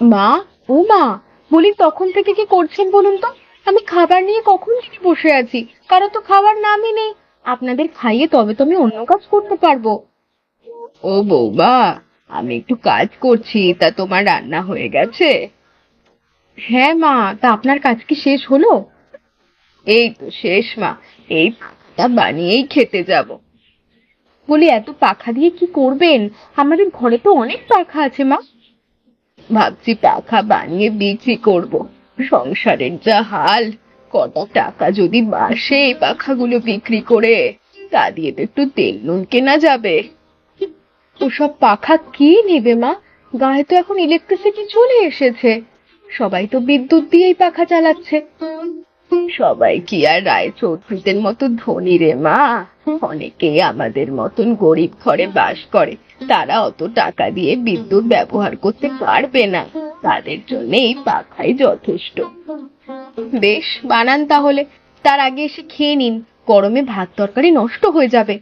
মা ও মা বলি তখন থেকে কি করছেন বলুন তো? আমি খাবার নিয়ে কখন থেকে বসে আছি? কারও তো খাবার নামই নেই। আপনাদের খাইয়ে তবে তো আমি অন্য কাজ করতে পারব। ও বৌমা আমি একটু কাজ করছি তা তোমার রান্না হয়ে গেছে? হ্যাঁ মা তা আপনার কাজ কি শেষ হলো? এই তো শেষ মা এই পাখাটা বানিয়েই খেতে যাব। বলি এত পাখা দিয়ে কি করবেন? আমাদের ঘরে তো অনেক পাখা আছে মা। ভাবছি পাখা বানিয়ে বিক্রি করব। সংসারের যা হাল, কত টাকা যদি মাসে এই পাখাগুলো বিক্রি করে, তা দিয়ে তো একটু তেল নুন কেনা যাবে। ওসব পাখা কি নেবে মা? গায়ে তো এখন ইলেকট্রিসিটি চলে এসেছে। সবাই তো বিদ্যুৎ দিয়েই পাখা চালাচ্ছে। সবাই কি আর রায় চৌধুরীদের মতো ধনী রে মা। অনেকেই আমাদের মতন গরিব ঘরে বাস করে। তারা অত টাকা দিয়ে বিদ্যুৎ ব্যবহার করতে পারবে না। তাদের জন্য এই পাখাই যথেষ্ট। বেশ, বানান তাহলে। তার আগে এসে খেয়ে নিন। গরমে ভাত তরকারি নষ্ট হয়ে যাবে।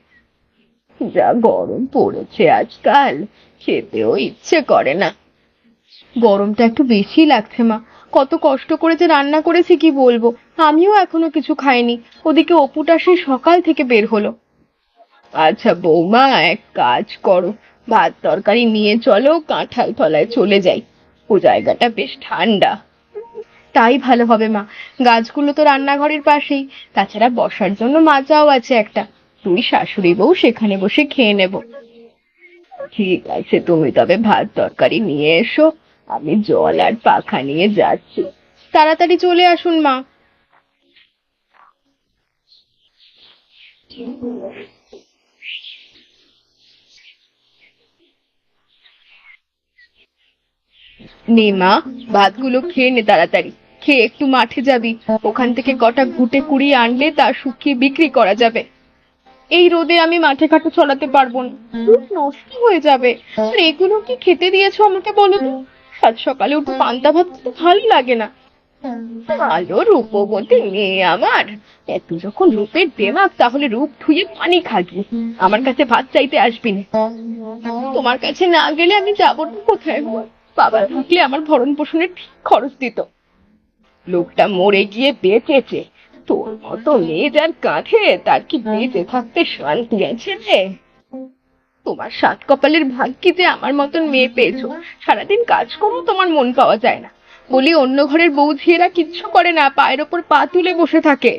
যা গরম পড়েছে আজকাল, খেতেও ইচ্ছে করে না। গরমটা একটু বেশি লাগছে মা। কত কষ্ট করে যে রান্না করেছি কি বলব? আমিও এখনও কিছু খাইনি। ওদিকে অপুটা সেই সকাল থেকে বের হলো। আচ্ছা বৌমা এক কাজ করো। ভাত তরকারি নিয়ে চলো কাঁঠাল তলায় চলে যাই। ও জায়গাটা বেশ ঠান্ডা। তাই ভালো হবে মা। গাছগুলো তো রান্নাঘরের পাশেই। তাছাড়া বসার জন্য মাচাও আছে একটা। তুই শাশুড়ি বউ সেখানে বসে খেয়ে নেব। ঠিক আছে তুমি তবে ভাত তরকারি নিয়ে এসো। আমি জল আর পাখা নিয়ে যাচ্ছি। তাড়াতাড়ি চলে আসুন মা। নে মা, ভাতগুলো খেয়ে নে তাড়াতাড়ি। খেয়ে একটু মাঠে যাবি। ওখান থেকে কটা ঘুটে কুড়িয়ে আনলে তা শুকিয়ে বিক্রি করা যাবে। এই রোদে আমি মাঠে ঘাটে চলাতে পারব না। নষ্ট হয়ে যাবে। আর এগুলো কি খেতে দিয়েছ আমাকে বলো তো? সাত সকালে উঠে পান্তা ভাত ভালো লাগে না। ভালো মেয়ে আমার। এত যখন রূপের দেমাক, তাহলে রূপ ধুয়ে পানি খাগি আমার কাছে ভাত চাইতে আসবি তোমার কাছে না গেলে আমি কোথায় বাবা থাকলে আমার ভরণ পোষণের ঠিক খরচ দিত। লোকটা মরে গিয়ে বেঁচেছে। তোর মতো মেয়ে যার কাঁধে, তার কি বেঁচে থাকতে শান্তি আছে রে? তোমার সাত কপালের ভাগ্যি যে আমার মতন মেয়ে পেয়েছ, সারাদিন কাজ করো তোমার মন পাওয়া যায় না। বলি, অন্য ঘরের বউ ঝিয়েরা কিচ্ছু করে না, পায়ের ওপর পা তুলে বসে থাকে।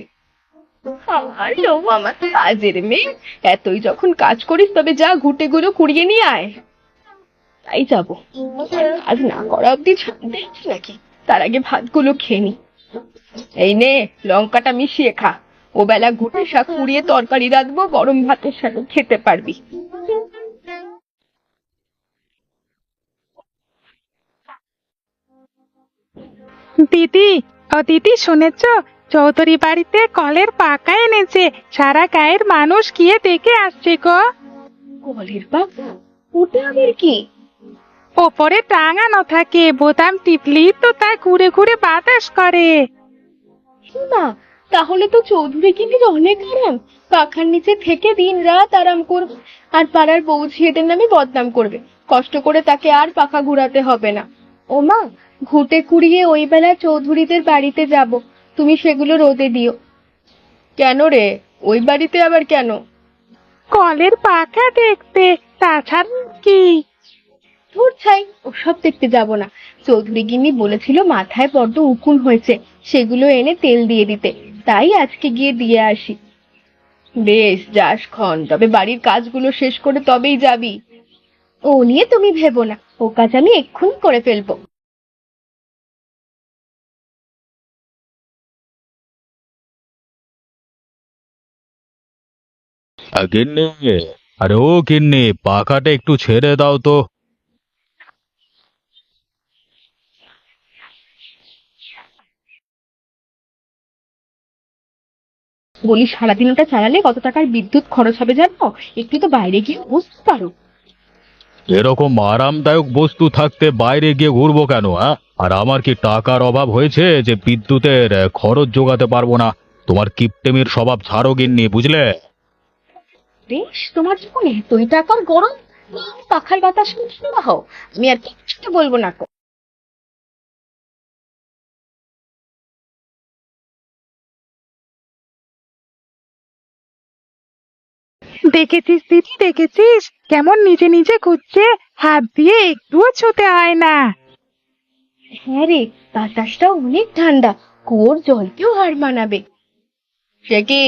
হ্যালো আমার কাজের মেয়ে, এতই যখন কাজ করিস তবে যা ঘুটে গুলো কুড়িয়ে নিয়ে আয়। তাই যাব। কাজ না করা অব্দি নাকি? তার আগে ভাতগুলো খেয়ে নি। এই নে, লঙ্কাটা মিশিয়ে খা। ও বেলা ঘুটে শাক কুড়িয়ে তরকারি রাখব গরম ভাতের সাথে খেতে পারবি। দিদি ও দিদি শুনেছ? চৌধুরী বাড়িতে কলের পাকা এনেছে। সারা গায়ের মানুষ গিয়ে দেখে আসছে গো। কলের পাকা? ওটা আবার কি? ওপরে টাঙানো থাকে বোতাম টিপলি তো তা ঘুরে ঘুরে বাতাস করে। না তাহলে তো চৌধুরী কিনির অনেক আরাম পাখার নিচে থেকে দিন রাত আরাম করবে আর পাড়ার বউ ঝিয়েদের নামে বদনাম করবে। কষ্ট করে তাকে আর পাখা ঘুরাতে হবে না। ও মা ঘুটে কুড়িয়ে ওই বেলা চৌধুরীদের বাড়িতে যাব। তুমি সেগুলো রোদে দিও। কেন রে? ওই বাড়িতে আবার কেন? কলের পাখা দেখতে তাছাড়া কি? ধুর ছাই ওসব দেখতে যাব না। চৌধুরী গিন্নি বলেছিল মাথায় বড্ড উকুন হয়েছে সেগুলো এনে তেল দিয়ে দিতে। তাই আজকে গিয়ে দিয়ে আসি। বেশ যাস খন তবে বাড়ির কাজগুলো শেষ করে তবেই যাবি। ও নিয়ে তুমি ভেবো না ও কাজ আমি এক্ষুনি করে ফেলব। গিন্নি। আরে ও গিন্নি পাখাটা একটু ছেড়ে দাও তো। বলি সারাদিন ওটা চালালে কত টাকার বিদ্যুৎ খরচ হবে জানো? একটু তো বাইরে গিয়ে বুঝতে পারো। এরকম আরামদায়ক বস্তু থাকতে বাইরে গিয়ে ঘুরবো কেন হ্যাঁ আর আমার কি টাকার অভাব হয়েছে যে বিদ্যুতের খরচ যোগাতে পারব না? তোমার কিপটেমির স্বভাব ছাড়ো গিন্নি বুঝলে? বেশ তোমার জীবনে তুই তো এখন গরম। পাখার বাতাস নিয়ে আমি আর কিছু বলব না দেখেছিস দিদি দেখেছিস? কেমন নিজে নিজে ঘুরছে হাত দিয়ে একটুও ছুতে হয় না। হ্যাঁ রে বাতাসটা অনেক ঠান্ডা কুয়োর জলকেও হার মানাবে। সে কি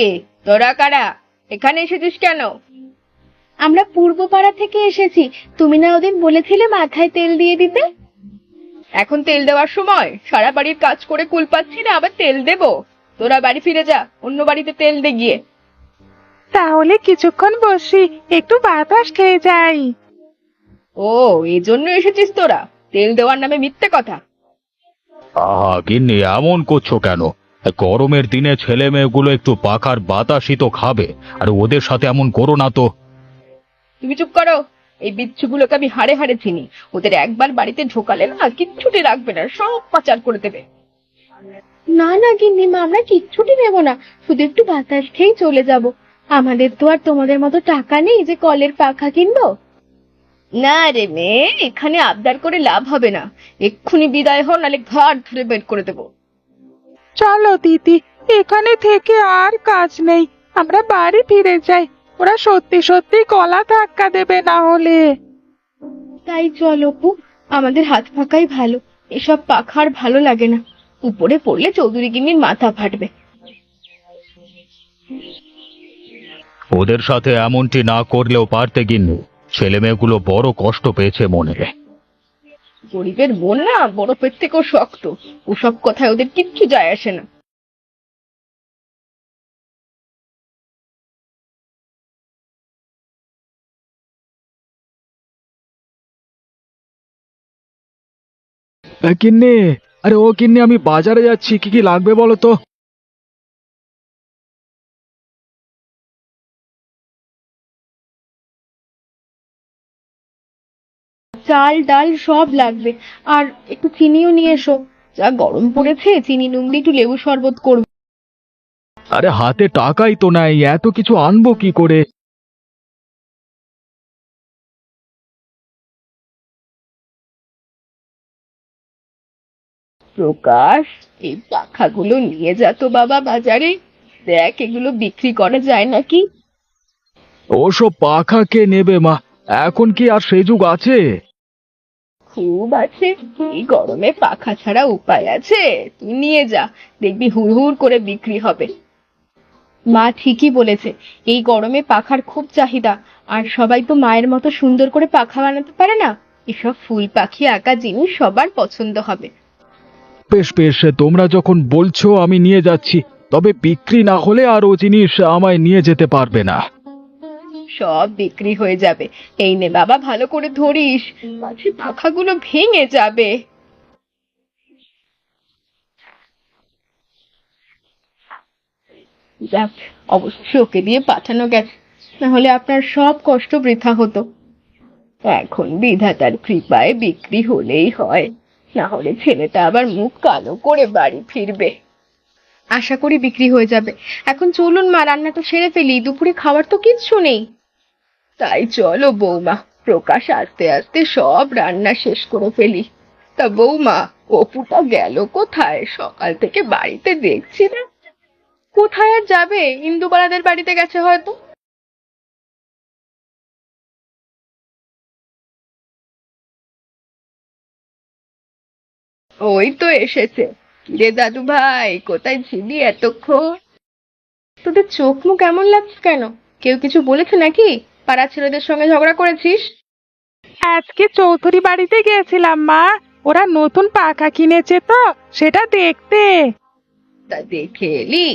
তোরা কারা? এখানে এসেছিস কেন? আমরা পূর্ব পাড়া থেকে এসেছি। তুমি না ওদিন বলেছিলে মাথায় তেল দিয়ে দিতে? এখন তেল দেওয়ার সময়। সারা বাড়ির কাজ করে কুল পাচ্ছি না আবার তেল দেব। তোরা বাড়ি ফিরে যা অন্য বাড়িতে তেল দে গিয়ে। তাহলে কিছুক্ষণ বসি একটু বাতাস খেয়ে যাই। ও এই জন্য এসেছিস তোরা। তেল দেওয়ার নামে মিথ্যে কথা। আহা গিন্নি এমন করছ কেন? গরমের দিনে ছেলে মেয়েগুলো একটু পাখার বাতাসই তো খাবে আর ওদের সাথে এমন করো না তো। তুমি চুপ করো। এই বিচ্ছুগুলোকে আমি হাড়ে হাড়ে চিনি। ওদের একবার বাড়িতে ঢোকালে না কিচ্ছুটি রাখবে না সব পাচার করে দেবে। না না গিন্নিমা আমরা কিচ্ছুটি নেব না। শুধু একটু বাতাস খেয়েই চলে যাব। আমাদের তো আর তোমাদের মতো টাকা নেই যে কলের পাখা কিনবো। না রে মেয়ে এখানে আবদার করে লাভ হবে না। এক্ষুনি বিদায় হন নালে ঘাট ধরে বের করে দেবো। চলো দিদি এখানে থেকে আর কাজ নেই। আমরা বাড়ি ফিরে যাই। ওরা সত্যি সত্যি কলা ধাক্কা দেবে না হলে। তাই চল অপু আমাদের হাত ফাঁকাই ভালো। এসব পাখা আর ভালো লাগে না। উপরে পড়লে চৌধুরী গিন্নির মাথা ফাটবে। ওদের সাথে এমনটি না করলেও পারতে গিন্নি ছেলে মেয়েগুলো বড় কষ্ট পেয়েছে মনে। গরিবের বোন না বরফের থেকেও শক্ত। ওসব কথায় ওদের কিচ্ছু যায় আসে না। কিন্নি! আরে ও কিন্নি, আমি বাজারে যাচ্ছি। কি কি লাগবে বলো তো? চাল ডাল সব লাগবে। আর একটু চিনিও নিয়ে এসো। যা গরম পড়েছে চিনি নুন দিয়ে একটু লেবু শরবত করব। আরে হাতে টাকাই তো নাই এত কিছু আনব কি করে? প্রকাশ এই পাখাগুলো নিয়ে যা তো বাবা বাজারে। দেখ এগুলো বিক্রি করা যায় নাকি? ওসব পাখা কে নেবে মা? এখন কি আর সে যুগ আছে? খুব আছে। এই গরমে পাখা ছাড়া উপায় আছে। তুই নিয়ে যা, দেখবি হুড় হুড় করে বিক্রি হবে। মা ঠিকই বলেছে, এই গরমে পাখার খুব চাহিদা। আর সবাই তো মায়ের মতো সুন্দর করে পাখা বানাতে পারে না? এসব ফুল পাখি আঁকা জিনিস সবার পছন্দ হবে। বেশ বেশ, তোমরা যখন বলছো আমি নিয়ে যাচ্ছি, তবে বিক্রি না হলে আর ও জিনিস আমায় নিয়ে যেতে পারবে না। সব বিক্রি হয়ে যাবে। এই নে বাবা, ভালো করে ধরিস। মাঝে পাখাগুলো ভেঙে যাবে। যাক অবশ্যই ওকে দিয়ে পাঠানো গেছে। না হলে আপনার সব কষ্ট বৃথা হতো। এখন বিধাতার কৃপায় বিক্রি হলেই হয়। না হলে ছেলেটা আবার মুখ কালো করে বাড়ি ফিরবে। আশা করি বিক্রি হয়ে যাবে। এখন চলুন মা রান্নাটা সেরে ফেলি। দুপুরে খাওয়ার তো কিচ্ছু নেই। তাই চলো বৌমা, প্রকাশ আস্তে আস্তে সব রান্না শেষ করে ফেলি। তা বৌমা, অপুটা গেল কোথায়? সকাল থেকে বাড়িতে দেখছি না। কোথায় আর যাবে? ইন্দুবালাদের বাড়িতে গেছে হয়তো। ওই তো এসেছে। রে দাদু ভাই, কোথায় ছিলি এতক্ষণ? তোদের চোখ মুখ এমন লাগছে কেন? কেউ কিছু বলেছে নাকি? পাড়া ছেলেদের সঙ্গে ঝগড়া করেছিস? আজকে চৌধুরী বাড়িতে গিয়েছিলাম মা। ওরা নতুন পাখা কিনেছে তো সেটা দেখতে। তা দেখে এলি?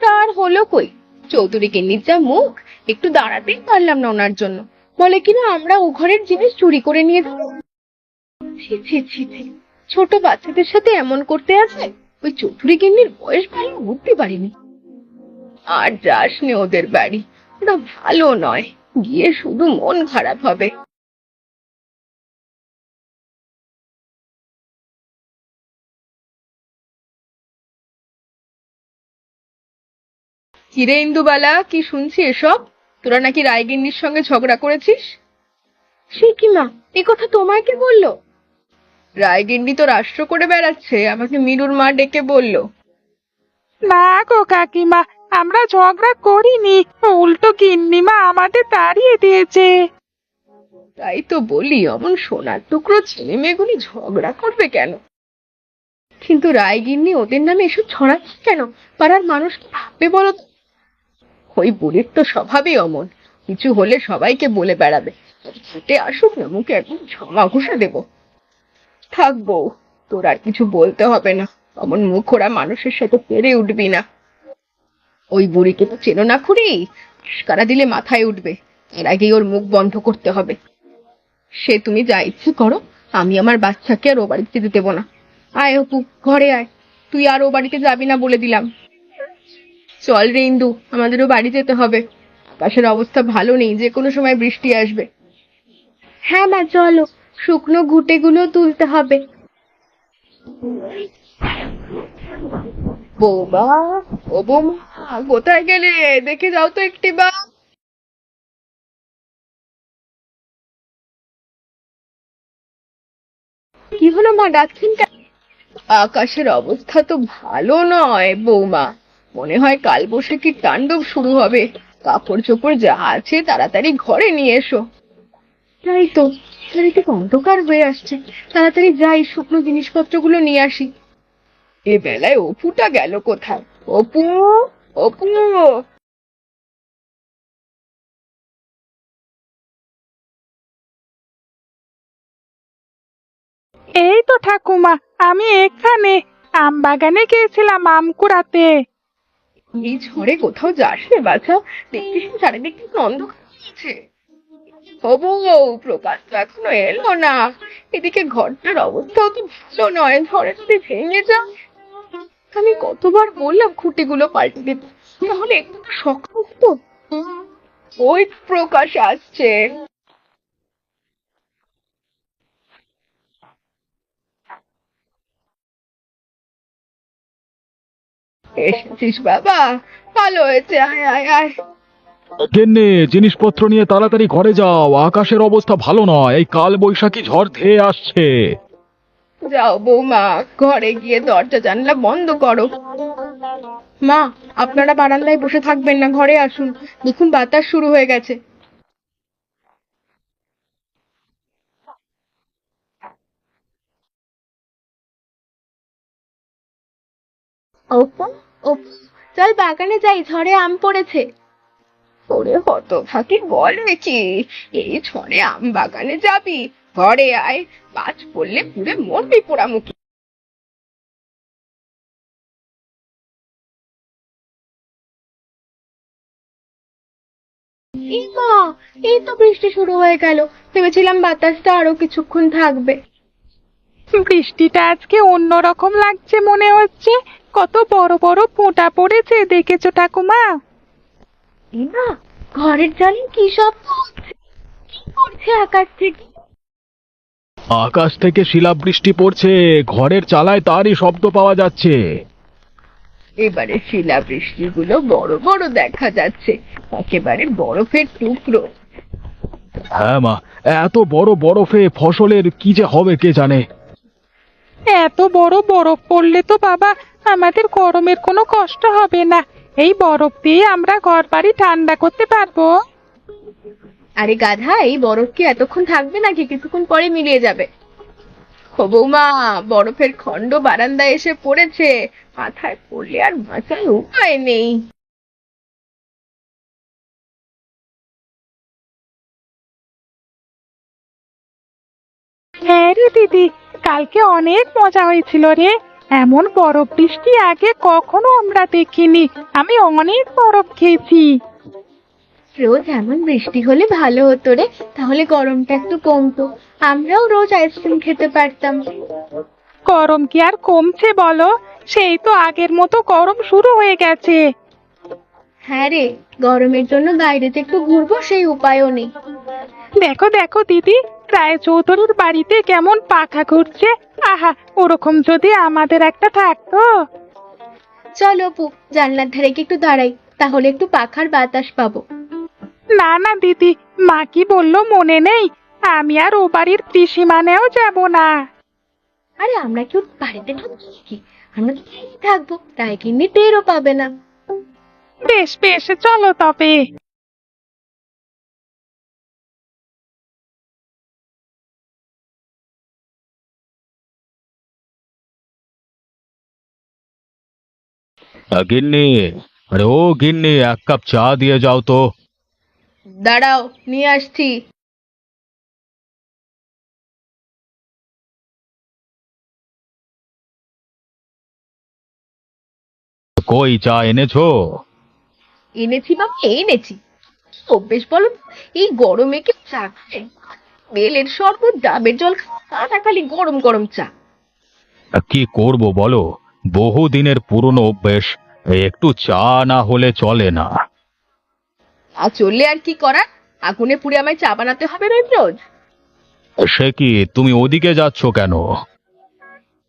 তার হলো কই? চৌধুরী গিন্নির যা মুখ একটু দাঁড়াতেই পারলাম না ওনার জন্য। বলে কিনা আমরা ও ঘরের জিনিস চুরি করে নিয়ে যাব ছি ছি ছি ছি। ছোট বাচ্চাদের সাথে এমন করতে আছে? ওই চৌধুরী গিন্নির বয়স ভালো উঠতে পারিনি আর যাস নে ওদের বাড়ি। ওরা ভালো নয়। গিয়ে শুধু মন খারাপ হবে। কিরে ইন্দুবালা কি শুনছি এসব? তোরা নাকি রায়গিন্নির সঙ্গে ঝগড়া করেছিস? সে কি মা? এ কথা তোমায় কে বলল? রায়গিন্নি তো রাষ্ট্র করে বেড়াচ্ছে আমাকে মিরুর মা ডেকে বলল। না গো কাকিমা আমরা ঝগড়া করিনি, উল্টো গিন্নিমা আমাদের তাড়িয়ে দিয়েছে। তাই তো বলি, অমন সোনার টুকরো ছেলে মেয়েগুলি ঝগড়া করবে কেন? কিন্তু রায়গিন্নি ওদের নামে এসব ছড়াচ্ছে কেন? পাড়ার মানুষ কি ভাববে বলো তো? ওই বুড়ির তো স্বভাবই অমন, কিছু হলে সবাইকে বলে বেড়াবে। ছুটে আসুক না, মুখে একদম ঝমা ঘুষে দেবো। থাক বউ, তোর আর কিছু বলতে হবে না, অমন মুখ ওরা মানুষের সাথে পেরে উঠবি না। ওই বুড়িকে তো চেনো না খুঁড়ি? কারা দিলে মাথায় উঠবে। এর আগেই ওর মুখ বন্ধ করতে হবে। সে তুমি যা ইচ্ছে করো, আমি আমার বাচ্চাকে আর ও বাড়িতে যেতে দেবো না। আয় অপু, ঘরে আয়। তুই আর ও বাড়িতে যাবি না বলে দিলাম। চল রে ইন্দু, আমাদেরও বাড়ি যেতে হবে। আকাশের অবস্থা ভালো নেই, যে কোনো সময় বৃষ্টি আসবে। হ্যাঁ মা, চলো। শুকনো ঘুটেগুলো তুলতে হবে। বৌমা ও বৌমা কোথায় গেলে? দেখে যাও তো একটি বা। কি হলো মা ডাকছেন আকাশের অবস্থা তো ভালো নয় বৌমা। মনে হয় কাল বসে কি তাণ্ডব শুরু হবে। কাপড় চোপড় যা আছে তাড়াতাড়ি ঘরে নিয়ে এসো। তাই তো চারিদিকে অন্ধকার হয়ে আসছে। তাড়াতাড়ি যাই শুকনো জিনিসপত্রগুলো নিয়ে আসি। এ বেলায় অপুটা গেল কোথায়? অপু অপু এই তো ঠাকুমা আমি এখানে। আম বাগানে গিয়েছিলাম আম কুড়াতে। এই ঝড়ে কোথাও যাস রে বাছা। দেখছিস না চারিদিকে অন্ধকার প্রকাশ তো এখনও এলো না। এদিকে ঘরটার অবস্থাও তো ভালো নয়। ঝড়ে যদি ভেঙে যা আমি কতবার বললাম খুঁটিগুলো পাল্টে দিতে। তাহলে একটু শক্ত হতো? ওই প্রকাশ আসছে। এসেছিস বাবা, ভালো হয়েছে, আয় আয় আয়। গেন্নে, জিনিসপত্র নিয়ে তাড়াতাড়ি ঘরে যাও, আকাশের অবস্থা ভালো নয়, এই কাল বৈশাখী ঝড় ধেয়ে আসছে। যাও বৌমা ঘরে গিয়ে দরজা জানলা বন্ধ করো। মা আপনারা বারান্দায় বসে থাকবেন না ঘরে আসুন। দেখুন বাতাস শুরু হয়ে গেছে। ওপো ওপো চল বাগানে যাই ঝড়ে আম পড়েছে। ওরে হতভাগী বলে কি? এই ঝড়ে আম বাগানে যাবি? ঘরে আয় গাছ পড়লে পুরে মরবি পোড়ামুখী। এই এই তো বৃষ্টি শুরু হয়ে গেল। ভেবেছিলাম বাতাসটা আরও কিছুক্ষণ থাকবে। বৃষ্টিটা আজকে অন্যরকম লাগছে মনে হচ্ছে। কত বড় বড় ফোঁটা পড়েছে দেখেছ ঠাকুমা? ঘরের জানি কি শব্দ হচ্ছে কি করছে আকাশ থেকে? আকাশ থেকে শিলাবৃষ্টি পড়ছে। ঘরের চালায় তারই শব্দ পাওয়া যাচ্ছে। এবারে শিলা বৃষ্টিগুলো বড় বড় দেখা যাচ্ছে। একেবারে বরফের টুকরো। হ্যাঁ মা এত বড় বরফে ফসলের কি যে হবে কে জানে। এত বড় বরফ পড়লে তো বাবা আমাদের গরমের কোনো কষ্ট হবে না। এই বরফ দিয়ে আমরা ঘর বাড়ি ঠান্ডা করতে পারব। আরে গাধা এই বরফ কি এতক্ষণ থাকবে নাকি কিছুক্ষণ পরে মিলিয়ে যাবে? ও বৌমা, বরফের খণ্ড বারান্দায় এসে পড়েছে। মাথায় পড়লে আর বাঁচার উপায় নেই। হ্যাঁ রে দিদি, কালকে অনেক মজা হয়েছিল রে। এমন বরফ বৃষ্টি আগে কখনো আমরা দেখিনি। আমি অনেক বরফ খেয়েছি। রোজ এমন বৃষ্টি হলে ভালো হতো রে। তাহলে গরমটা একটু কমতো। আমরাও রোজ আইসক্রিম খেতে পারতাম। গরম কি আর কমছে বলো? সেই তো আগের মতো গরম শুরু হয়ে গেছে। হ্যাঁ রে গরমের জন্য বাইরেতে একটু ঘুরবো সেই উপায়ও নেই। দেখো দেখো দিদি রায় চৌধুরীর বাড়িতে কেমন পাখা ঘুরছে। আহা ওরকম যদি আমাদের একটা থাকতো। চলো পু জানলার ধারে কি একটু দাঁড়াই। তাহলে একটু পাখার বাতাস পাবো। না না দিদি মা কি বলল মনে নেই। আমি আর ও বাড়ির ত্রিসীমানেও যাব না। আরে আমরা কেউ বাড়িতে ঢুকছি কি আমরা তো থাকব তাই কিন্নি টেরও পাবে না। বেশ বেশ চলো তবে। গিন্নি আরে ও গিন্নি এক কাপ চা দিয়ে যাও তো। দাঁড়াও নিয়ে আসছি। কই চা এনেছো? এনেছি বাবা এনেছি। অভ্যেস বলো তো, এই গরমে কি চা খায় বেলের শরবত ডাবের জল খাওয়া খালি গরম গরম চা। কি করব বলো? বহু দিনের পুরনো অভ্যেস একটু চা না হলে চলে না। আর চললে আর কি করার? আগুনে পুড়ে আমায় চা বানাতে হবে রোজ রোজ? সে কি তুমি ওদিকে যাচ্ছ কেন?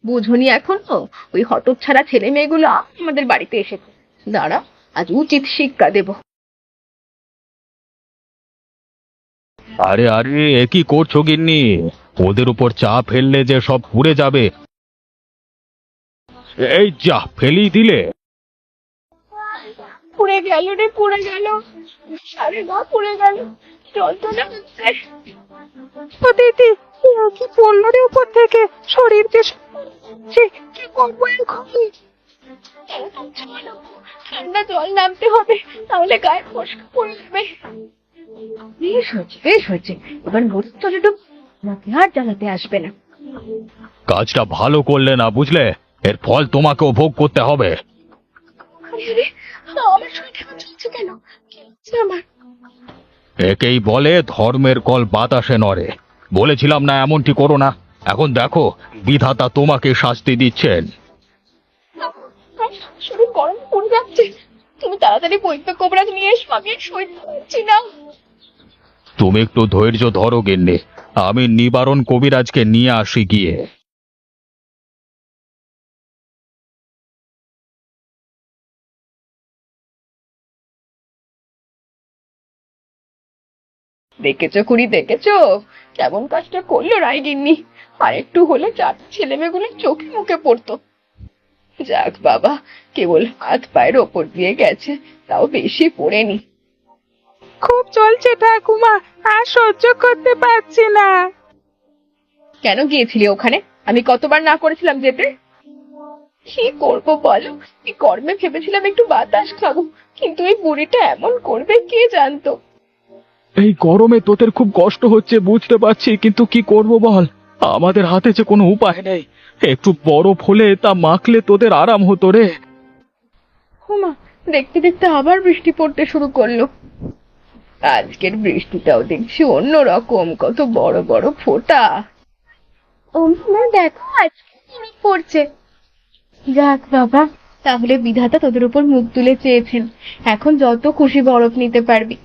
বুঝনি এখনও? ওই হতচ্ছাড়া ছেলে মেয়েগুলো আমাদের বাড়িতে এসেছে। দাঁড়া আজ উচিত শিক্ষা দেব। আরে আরে এ কি করছ গিন্নি? ওদের উপর চা ফেললে যে সব পুড়ে যাবে। এই যা ফেলি দিলে। পুড়ে গেল রে পুড়ে গেল। সারে গা পুড়ে গেল। যন্ত্রণা হচ্ছে ও দিদি কি পড়ল রে উপর থেকে? শরীর যে কি করব এখন ঠান্ডা জল নামতে হবে তাহলে গায়ে ফসকা পড়ে যাবে। বেশ হয়েছে বেশ হয়েছে। এবার ডুব নাকি আর জ্বালাতে আসবে না। কাজটা ভালো করলে না বুঝলে এর ফল তোমাকেও ভোগ করতে হবে। আরে আমার শরীর এখন চলছে কেন? কি হচ্ছে আমার একেই বলে ধর্মের কল বাতাসে নড়ে। বলেছিলাম না এমনটি করো না। এখন দেখো বিধাতা তোমাকে শাস্তি দিচ্ছেন। শরীর গরম পড়ে যাচ্ছে। তুমি তাড়াতাড়ি কোবরাজ নিয়ে এসো আমি আর সইতে পারছি না। তুমি একটু ধৈর্য ধরো গিন্নি। আমি নিবারণ কবিরাজকে নিয়ে আসি গিয়ে। দেখেছ কুড়ি দেখেছ? কেমন কাজটা করল রায়গিন্নি আর একটু হলে চার ছেলে মেয়েগুলো চোখে মুখে পড়তো। যাক বাবা কেবল হাত পায়ের ওপর দিয়ে গেছে তাও বেশি পড়েনি। খুব চলছে ঠাকুমা আর সহ্য করতে পারছি না। কেন গিয়েছিলি ওখানে? আমি কতবার না করেছিলাম যেতে। কি করব বলো? এই কর্মে ভেবেছিলাম একটু বাতাস খাব কিন্তু এই বুড়িটা এমন করবে কে জানতো? এই গরমে তোদের খুব কষ্ট হচ্ছে বুঝতে পারছি কিন্তু কি করব বল? আমাদের হাতে যে কোনো উপায় নেই। একটু বরফ হলে তা মাখলে তোদের আরাম হতো রে। হুমা দেখতে দেখতে আবার বৃষ্টি পড়তে শুরু করল। আজকের বৃষ্টিটাও দেখছি অন্য রকম কত বড় বড় ফোঁটা। দেখো আজকে বরফ পড়ছে। যাক বাবা তাহলে বিধাতা তোদের উপর মুখ তুলে চেয়েছেন। এখন যত খুশি বরফ নিতে পারবি।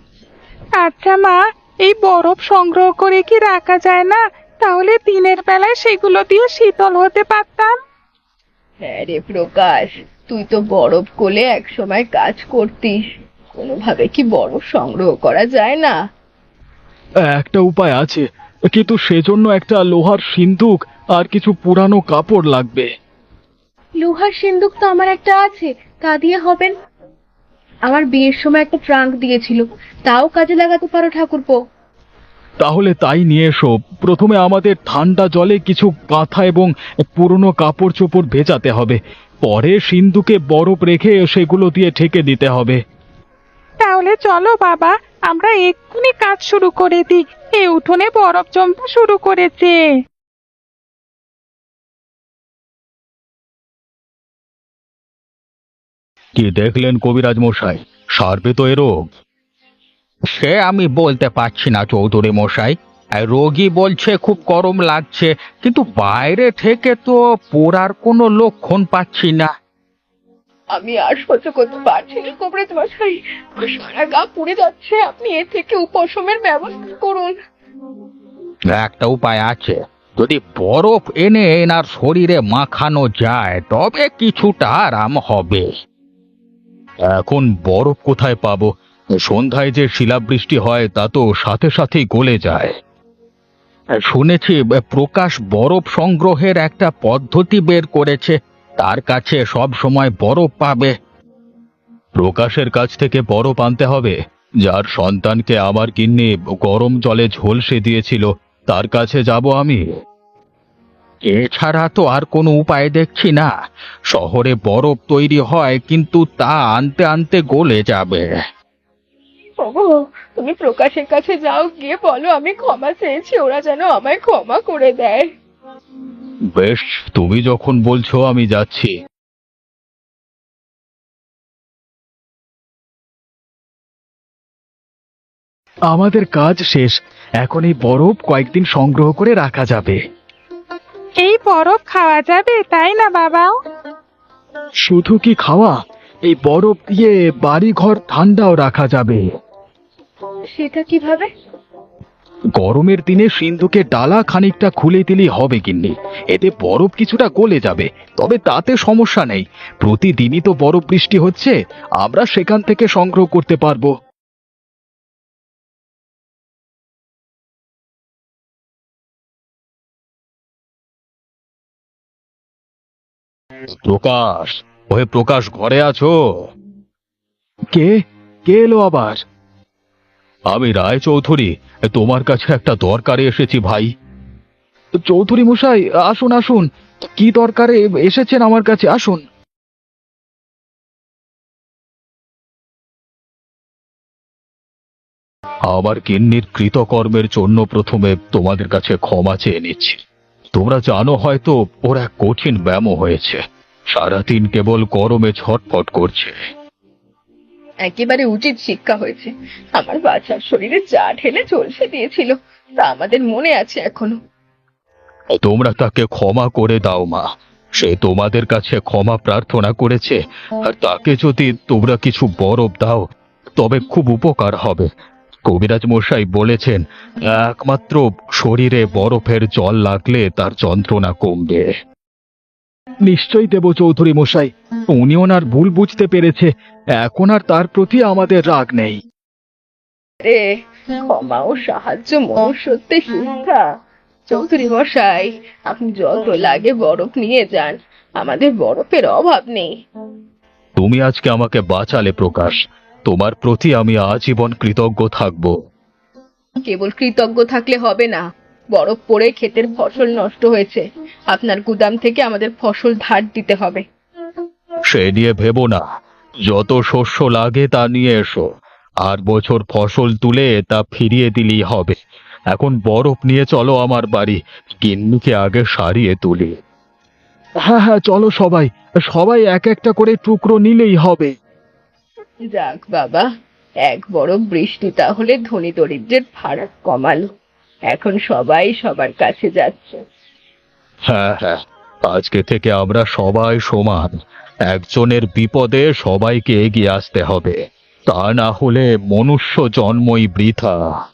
আচ্ছা মা এই বরফ সংগ্রহ করে কি রাখা যায় না? তাহলে দিনের বেলায় সেগুলো দিয়ে শীতল হতে পারতাম। হ্যাঁ রে প্রকাশ তুই তো বরফ কোলে এক সময় কাজ করতিস। কোনোভাবে কি বরফ সংগ্রহ করা যায় না? একটা উপায় আছে কিন্তু সেজন্য একটা লোহার সিন্দুক আর কিছু পুরানো কাপড় লাগবে। লোহার সিন্দুক তো আমার একটা আছে তা দিয়ে হবেন? আমার বিয়ের সময় একটা ট্রাঙ্ক দিয়েছিল। তাও কাজে লাগাতে পারো ঠাকুরপো। তাহলে তাই নিয়ে এসো। প্রথমে আমাদের ঠান্ডা জলে কিছু কাঁথা এবং পুরনো কাপড় চোপড় ভেজাতে হবে। পরে সিন্ধুকে বরফ রেখে সেগুলো দিয়ে ঠেকে দিতে হবে। তাহলে চলো বাবা আমরা এক্ষুনি কাজ শুরু করে দিই। এ উঠোনে বরফ জমতে শুরু করেছে। কি দেখলেন কবিরাজ মশাই? সারবে তো এ রোগ। সে আমি বলতে পারছি না চৌধুরী মশাই। আর রোগী বলছে খুব গরম লাগছে কিন্তু বাইরে থেকে তো পোড়ার কোনো লক্ষণ পাচ্ছি না। আমি আর সহ্য করতে পারছি না কবরেজ মশাই। আমার সারা গা পুড়ে যাচ্ছে আপনি এ থেকে উপশমের ব্যবস্থা করুন। একটা উপায় আছে যদি বরফ এনে এনার শরীরে মাখানো যায় তবে কিছুটা আরাম হবে। এখন বরফ কোথায় পাবো? সন্ধ্যায় যে শিলাবৃষ্টি হয়, তা তো সাথে সাথেই গলে যায়। শুনেছি, প্রকাশ বরফ সংগ্রহের একটা পদ্ধতি বের করেছে। তার কাছে সব সময় বরফ পাবে। প্রকাশের কাছ থেকে বরফ আনতে হবে। যার সন্তানকে আমার গিন্নি গরম জলে ঝলসে দিয়েছিল তার কাছে যাব আমি। এছাড়া তো আর কোনো উপায় দেখছি না। শহরে বরফ তৈরি হয় কিন্তু তা আনতে আনতে গলে যাবে। ওগো তুমি প্রকাশের কাছে যাও গিয়ে বলো আমি ক্ষমা চেয়েছি ওরা যেন আমায় ক্ষমা করে দেয়। বেশ তুমি যখন বলছো আমি যাচ্ছি। আমাদের কাজ শেষ। এখন এই বরফ কয়েকদিন সংগ্রহ করে রাখা যাবে। এই বরফ খাওয়া যাবে তাই না বাবা? শুধু কি খাওয়া? এই বরফ দিয়ে বাড়িঘর ঠান্ডাও রাখা যাবে। সেটা কীভাবে? গরমের দিনে সিন্ধুকে ডালা খানিকটা খুলে দিলেই হবে কিন্নি এতে বরফ কিছুটা গলে যাবে তবে তাতে সমস্যা নেই। প্রতিদিনই তো বরফ বৃষ্টি হচ্ছে আমরা সেখান থেকে সংগ্রহ করতে পারব। প্রকাশ ওহে প্রকাশ ঘরে আছো? কে? কে এলো আবার? আমি রায় চৌধুরী তোমার কাছে একটা দরকারে এসেছি ভাই। চৌধুরী মশাই আসুন আসুন। কি দরকারে এসেছেন আমার কাছে আসুন। আমার কিন্নির কৃতকর্মের জন্য প্রথমে তোমাদের কাছে ক্ষমা চেয়ে নিচ্ছি। তোমরা জানো হয়তো ওর এক কঠিন ব্যায়াম হয়েছে। সারাদিন কেবল গরমে ছটফট করছে। একেবারে উচিত শিক্ষা হয়েছে। আমার বাচ্চার শরীরে চা ঢেলে চলছে দিয়েছিল তা আমাদের মনে আছে এখনও। তোমরা তাকে ক্ষমা করে দাও মা। সে তোমাদের কাছে ক্ষমা প্রার্থনা করেছে। আর তাকে যদি তোমরা কিছু বরফ দাও তবে খুব উপকার হবে। কবিরাজ মশাই বলেছেন একমাত্র শরীরে বরফের জল লাগলে তার যন্ত্রণা কমবে। নিশ্চয়ই দেব চৌধুরী মশাই উনি ওনার ভুল বুঝতে পেরেছে এখন আর তার প্রতি আমাদের রাগ নেই। রে ক্ষমা ও সাহায্য মনুষ্যত্বের শিক্ষা। চৌধুরী মশাই আপনি যত লাগে বরফ নিয়ে যান আমাদের বরফের অভাব নেই। তুমি আজকে আমাকে বাঁচালে প্রকাশ তোমার প্রতি আমি আজীবন কৃতজ্ঞ থাকব। কেবল কৃতজ্ঞ থাকলে হবে না বরফ পড়ে ক্ষেতের ফসল নষ্ট হয়েছে। আপনার গুদাম থেকে আমাদের ফসল ধার দিতে হবে। সে নিয়ে ভেবো না যত শস্য লাগে তা নিয়ে এসো। আর বছর ফসল তুলে তা ফিরিয়ে দিলেই হবে। এখন বরফ নিয়ে চলো আমার বাড়ি গিন্নিকে আগে সারিয়ে তুলি। হ্যাঁ হ্যাঁ চলো সবাই সবাই এক একটা করে টুকরো নিলেই হবে। যাক বাবা, এক বড় বৃষ্টি তাহলে ধনী দরিদ্রের ফারাক কমালো। এখন সবাই সবার কাছে যাচ্ছে। হ্যাঁ হ্যাঁ আজকে থেকে আমরা সবাই সমান। একজনের বিপদে সবাইকে এগিয়ে আসতে হবে। তা না হলে মনুষ্য জন্মই বৃথা।